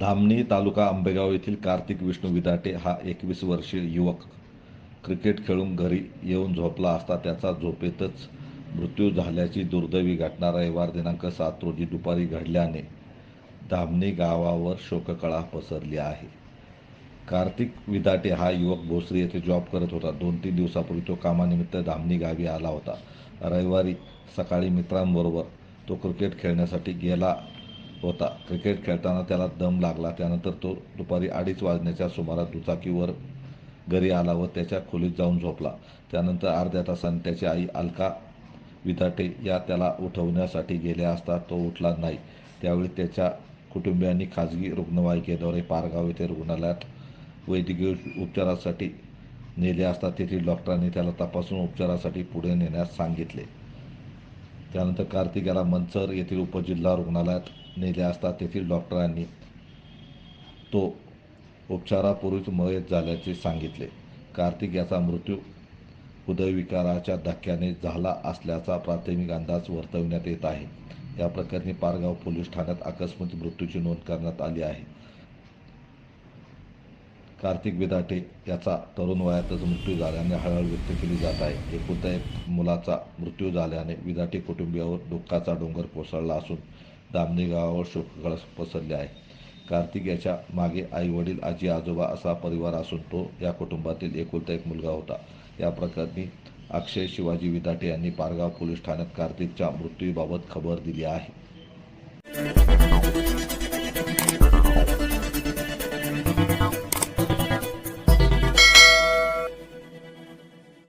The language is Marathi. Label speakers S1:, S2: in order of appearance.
S1: धामणी तालुका आंबेगाव येथील कार्तिक विष्णू विदाटे हा एकवीस वर्षीय युवक. क्रिकेट खेळून घरी येऊन झोपला असता त्याचा झोपेतच मृत्यू झाल्याची दुर्दैवी घटना रविवार दिनांक सात रोजी दुपारी घडल्याने धामणी गावावर शोककळा पसरली आहे. कार्तिक विदाटे हा युवक भोसरी येथे जॉब करत होता. दोन तीन दिवसापूर्वी तो कामानिमित्त धामणी गावी आला होता. रविवारी सकाळी मित्रांबरोबर तो क्रिकेट खेळण्यासाठी गेला होता. क्रिकेट खेळताना त्याला दम लागला. त्यानंतर तो दुपारी अडीच वाजण्याच्या सुमारास दुचाकीवर घरी आला व त्याच्या खोलीत जाऊन झोपला. त्यानंतर अर्ध्या तासाने त्याची आई अलका विधाटे या त्याला उठवण्यासाठी गेल्या असता तो उठला नाही. त्यावेळी त्याच्या कुटुंबियांनी खाजगी रुग्णवाहिकेद्वारे पारगाव येथे रुग्णालयात वैद्यकीय उपचारासाठी नेले असता तेथील डॉक्टरांनी त्याला तपासून उपचारासाठी पुढे नेण्यास सांगितले. त्यानंतर कार्तिक याला मंचर येथील उपजिल्हा रुग्णालयात नेले असता तेथील डॉक्टरांनी तो उपचारापूर्वीच मयत झाल्याचे सांगितले. कार्तिक याचा मृत्यू हृदयविकाराच्या धक्क्याने झाला असल्याचा प्राथमिक अंदाज वर्तवण्यात येत आहे. या प्रकरणी पारगाव पोलीस ठाण्यात आकस्मिक मृत्यूची नोंद करण्यात आली आहे. कार्तिक विदाटे याचा तरुण वयातच मृत्यू झाल्याने हळहळ व्यक्त केली जात आहे. एकुलता एक मुलाचा मृत्यू झाल्याने विदाटे कुटुंबियावर दुःखाचा डोंगर कोसळला असून दामणी गावावर शोककळा पसरले आहे. कार्तिक याच्या मागे आई वडील आजी आजोबा असा परिवार असून तो या कुटुंबातील एकुलता एक मुलगा होता. या प्रकरणी अक्षय शिवाजी विदाटे यांनी पारगाव पोलीस ठाण्यात कार्तिकच्या मृत्यूबाबत खबर दिली आहे.